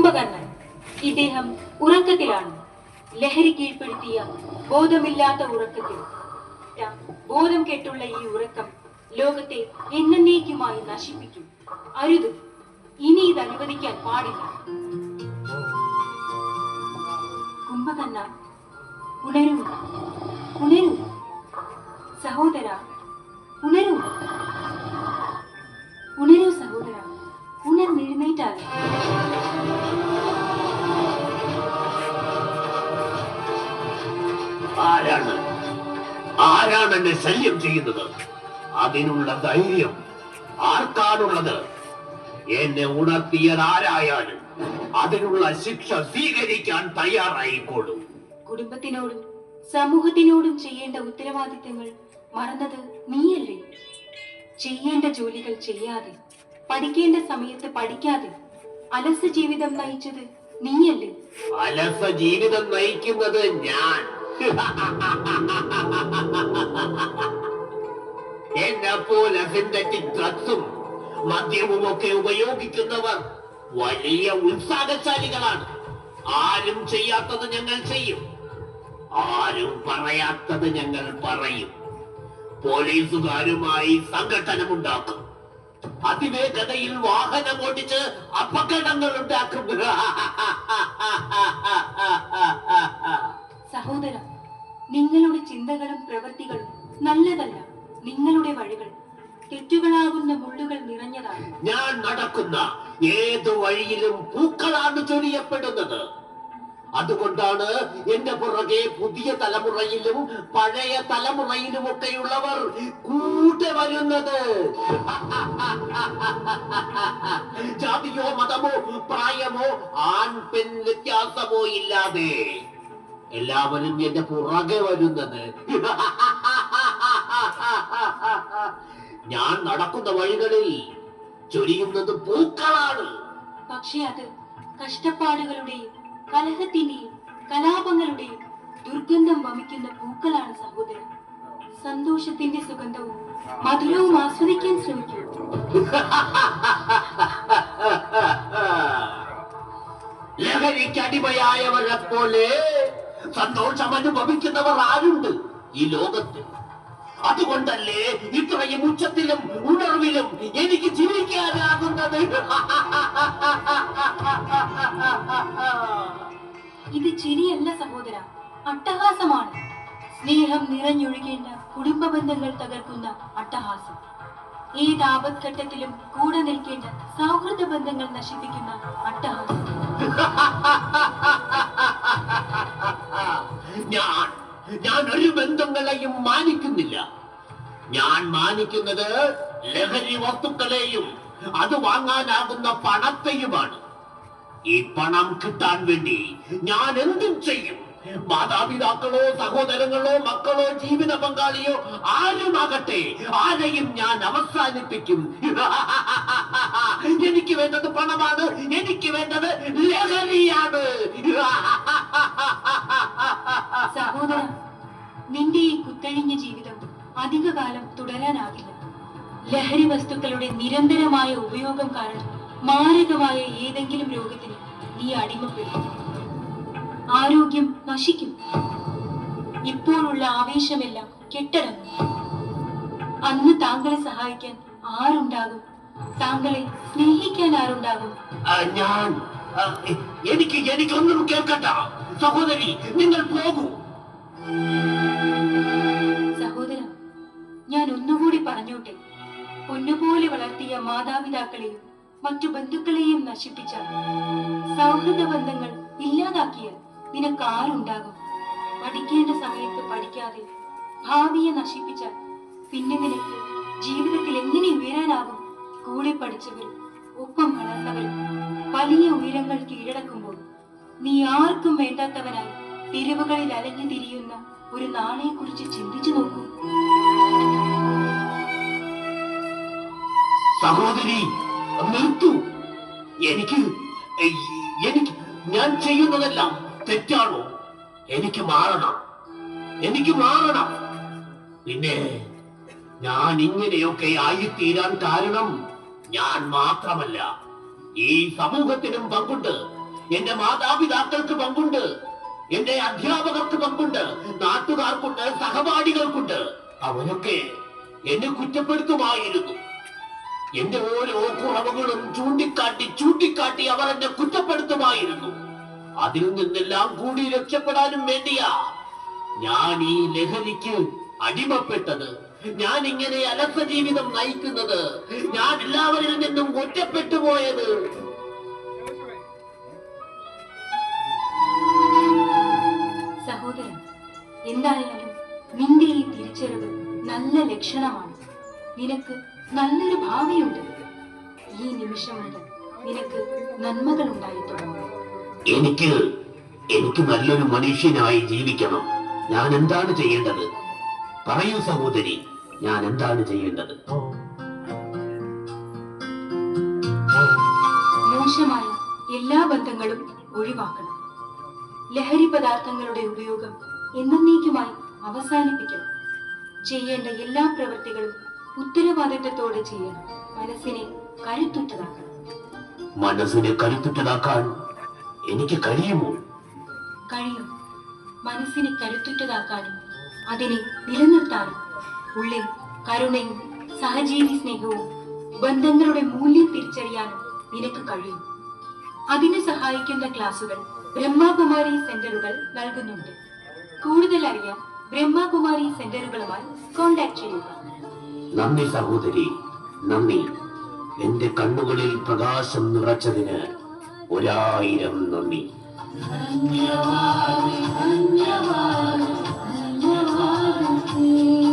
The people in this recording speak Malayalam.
കുംഭകർണൻ. ഇദ്ദേഹം ഉറക്കത്തിലാണ്. ലഹരി കീഴ്പ്പെടുത്തിയ ബോധമില്ലാത്ത ഉറക്കത്തിൽ. ബോധം കെട്ടുള്ള ഈ ഉറക്കം ലോകത്തെ എന്നേക്കുമായി നശിപ്പിക്കും. അരുത്. ഇനി ഇത് അനുവദിക്കാൻ പാടില്ല. കുംഭകർണ ഉണരൂ. ഉണരൂ. സഹോദര ഉണരൂ. ഉണരൂ സഹോദര. ഉണർന്നെഴുന്നേറ്റാൽ എന്നെ ശല്യം ചെയ്യുന്നത്? അതിനുള്ള ധൈര്യം ആർക്കാണുള്ളത്? എന്നെ ഉണർത്തിയതാരായാലും അതിനുള്ള ശിക്ഷ സ്വീകരിക്കാൻ തയ്യാറായിക്കോളൂ. കുടുംബത്തിനോടും സമൂഹത്തിനോടും ചെയ്യേണ്ട ഉത്തരവാദിത്തങ്ങൾ മറന്നത് നീയല്ലേ? ചെയ്യേണ്ട ജോലികൾ ചെയ്യാതെ പഠിക്കേണ്ട സമയത്ത് പഠിക്കാതെ അലസ ജീവിതം നയിച്ചത് നീയല്ലേ? അലസ ജീവിതം നയിക്കുന്നത് ഞാൻ. എന്നെ പോലെ സിന്തറ്റിക് ഡ്രഗ്സും മദ്യവും ഒക്കെ ഉപയോഗിക്കുന്നവർ വലിയ ഉത്സാഹശാലികളാണ്. ആരും ചെയ്യാത്തത് ഞങ്ങൾ ചെയ്യും. ആരും പറയാത്തത് ഞങ്ങൾ പറയും. പോലീസുകാരുമായി സംഘടനമുണ്ടാക്കും അതിവേഗതയിൽ വാഹനം ഓടിച്ച് അപകടങ്ങൾ ഉണ്ടാക്കും. സഹോദര നിങ്ങളുടെ ചിന്തകളും പ്രവൃത്തികളും നല്ലതല്ല നിങ്ങളുടെ വഴികൾ. തെറ്റുകളാകുന്ന മുള്ളുകൾ നിറഞ്ഞതാണ്. ഞാൻ നടക്കുന്ന ഏത് വഴിയിലും പൂക്കളാണ് ചൊരിയപ്പെടുന്നത്. അതുകൊണ്ടാണ് എന്റെ പുറകെ പുതിയ തലമുറയിലും പഴയ തലമുറയിലും ഒക്കെയുള്ളവർ കൂടെ വരുന്നത്. ജാതിയോ മതമോ പ്രായമോ ആൺ പെൺ വ്യത്യാസമോ ഇല്ലാതെ. എല്ലാവരും എന്റെ പുറകെ വരുന്നത്. ഞാൻ നടക്കുന്ന വഴികളിൽ ചൊരിയുന്നത് പൂക്കളാണ്. പക്ഷേ അത് കഷ്ടപ്പാടുകളുടെയും കലഹത്തിന്റെയും കലാപങ്ങളുടെയും ദുർഗന്ധം വമിക്കുന്ന പൂക്കളാണ് സഹോദരൻ. സന്തോഷത്തിന്റെ സുഗന്ധവും മധുരവും ആസ്വദിക്കാൻ ശ്രമിക്കും. ലഹരിക്കടിമയായവരെ പോലെ സന്തോഷം അനുഭവിക്കുന്നവർ ആരുണ്ട് ഈ ലോകത്ത്? അതുകൊണ്ടല്ലേ ഇത്രയും ഉച്ചത്തിലും ഉണർവിലും എനിക്ക് ജീവിക്കാനാകുന്നത്? ഇത് ചിരിയല്ല സഹോദര അട്ടഹാസമാണ്. സ്നേഹം നിറഞ്ഞൊഴുകേണ്ട കുടുംബ ബന്ധങ്ങൾ തകർക്കുന്ന അട്ടഹാസം. ഏത് ആപത്ഘട്ടത്തിലും കൂടെ നിൽക്കേണ്ട സൗഹൃദ ബന്ധങ്ങൾ നശിപ്പിക്കുന്ന അട്ടഹാസം. ഞാൻ. ഞാൻ ഒരു ബന്ധങ്ങളെയും മാനിക്കുന്നില്ല. ഞാൻ മാനിക്കുന്നത് ലഹരി വസ്തുക്കളെയും അത് വാങ്ങാനാകുന്ന പണത്തെയുമാണ്. ഈ പണം കിട്ടാൻ വേണ്ടി ഞാൻ എന്തും ചെയ്യും. മാതാപിതാക്കളോ സഹോദരങ്ങളോ മക്കളോ ജീവിത പങ്കാളിയോ ആരുമാകട്ടെ ആരെയും ഞാൻ അവസാനിപ്പിക്കും. എനിക്ക് വേണ്ടത് പണമാണ് എനിക്ക് വേണ്ടത് ലഹരിയാണ്. സഹോദര നിന്റെ ഈ കുത്തഴിഞ്ഞ ജീവിതം അധികകാലം തുടരാനാകില്ല. ലഹരി വസ്തുക്കളുടെ നിരന്തരമായ ഉപയോഗം കാരണം മാരകമായ ഏതെങ്കിലും രോഗത്തിന് നീ അടിമപ്പെടും. ആരോഗ്യം നശിക്കും. ഇപ്പോഴുള്ള ആവേശമെല്ലാം കെട്ടടങ്ങും. അന്ന് താങ്കളെ സഹായിക്കാൻ ആരുണ്ടാകും? താങ്കളെ സ്നേഹിക്കാൻ ആരുണ്ടാകും? ഞാൻ എനിക്ക് എനിക്കൊന്നും കേൾക്കണ്ട. സഹോദരി നിങ്ങൾ പോകൂ. സഹോദര ഞാൻ ഒന്നുകൂടി പറഞ്ഞോട്ടെ. പൊന്നുപോലെ വളർത്തിയ മാതാപിതാക്കളെയും മറ്റു ബന്ധുക്കളെയും നശിപ്പിച്ച സൗഹൃദ ബന്ധങ്ങൾ ഇല്ലാതാക്കിയ നിനക്ക് ആരുണ്ടാകും? പഠിക്കേണ്ട സമയത്ത് പഠിക്കാതെ ഭാവിയെ നശിപ്പിച്ച പിന്നെ നിനക്ക് ജീവിതത്തിൽ എങ്ങനെ ഉയരാനാകും? സ്കൂളിൽ പഠിച്ചവരും ഒപ്പം വളർന്നവരും വലിയ ഉയരങ്ങൾ കീഴടക്കുമ്പോൾ നീ ആർക്കും വേണ്ടാത്തവനായി തെരുവുകളിൽ അലഞ്ഞു തിരിയുന്ന ഒരു നാളെ കുറിച്ച് ചിന്തിച്ചു നോക്കൂ. സഹോദരി നിർത്തു. എനിക്ക് എനിക്ക് ഞാൻ ചെയ്യുന്നതെല്ലാം തെറ്റാണോ? എനിക്ക് മാറണം. എനിക്ക് മാറണം. പിന്നെ ഞാൻ ഇങ്ങനെയൊക്കെ ആയിത്തീരാൻ കാരണം ഞാൻ മാത്രമല്ല ഈ സമൂഹത്തിനും പങ്കുണ്ട്. എന്റെ മാതാപിതാക്കൾക്ക് പങ്കുണ്ട്. എന്റെ അധ്യാപകർക്ക് പങ്കുണ്ട് നാട്ടുകാർക്കുണ്ട് സഹപാഠികൾക്കുണ്ട്. അവരൊക്കെ എന്നെ കുറ്റപ്പെടുത്തുമായിരുന്നു. എന്റെ ഓരോ കുറവുകളും ചൂണ്ടിക്കാട്ടി ചൂണ്ടിക്കാട്ടി അവർ എന്നെ കുറ്റപ്പെടുത്തുമായിരുന്നു. അതിൽ നിന്നെല്ലാം കൂടി രക്ഷപ്പെടാനും വേണ്ടിയാ ഞാൻ ഈ ലഹരിക്ക് അടിമപ്പെട്ടത്. ഞാൻ ഇങ്ങനെ അലസ ജീവിതം നയിക്കുന്നത്. ഞാൻ എല്ലാവരിൽ നിന്നും ഒറ്റപ്പെട്ടു പോയത്. എന്തായാലും നിന്റെ ഈ തിരിച്ചറിവ് നല്ല ലക്ഷണമാണ്. നിനക്ക് നല്ലൊരു ഭാവിയുണ്ട്. ഈ നിമിഷം മുതൽ നിനക്ക് നന്മകൾ ഉണ്ടായി തുടങ്ങും. എനിക്ക് എനിക്ക് നല്ലൊരു മനുഷ്യനായി ജീവിക്കണം. ഞാൻ എന്താണ് ചെയ്യേണ്ടത്? പറയൂ സഹോദരി ഞാൻ എന്താണ് ചെയ്യേണ്ടത്? മോശമായ എല്ലാ ബന്ധങ്ങളും ഒഴിവാക്കണം. ലഹരി പദാർത്ഥങ്ങളുടെ ഉപയോഗം എന്നേക്കുമായി അവസാനിപ്പിക്കണം. ചെയ്യേണ്ട എല്ലാ പ്രവൃത്തികളും ഉത്തരവാദിത്തത്തോടെ ചെയ്യണം. മനസ്സിനെ കരുത്തുറ്റതാക്കണം. മനസ്സിനെ കരുത്തുറ്റതാക്കാൻ എനിക്ക് കഴിയുമോ? കഴിയും. മനസ്സിനെ കരുത്തുറ്റതാക്കാനും അതിനെ നിലനിർത്താനും ഉള്ളിൽ കരുണയും സഹജീവി സ്നേഹവും ബന്ധങ്ങളുടെ മൂല്യം തിരിച്ചറിയാനും നിനക്ക് കഴിയും. അതിന് സഹായിക്കുന്ന ക്ലാസുകൾ ബ്രഹ്മാകുമാരി സെന്ററുകൾ നൽകുന്നുണ്ട്. കൂടുതൽ അറിയാൻ ബ്രഹ്മകുമാരി സെന്ററുകളുമായി കോൺടാക്ട് ചെയ്യുക. നന്ദി സഹോദരി നന്ദി. എന്റെ കണ്ണുകളിൽ പ്രകാശം നിറച്ചതിന് ഒരായിരം നന്ദി. ധന്യവാദ് ധന്യവാദ് ധന്യവാദ്.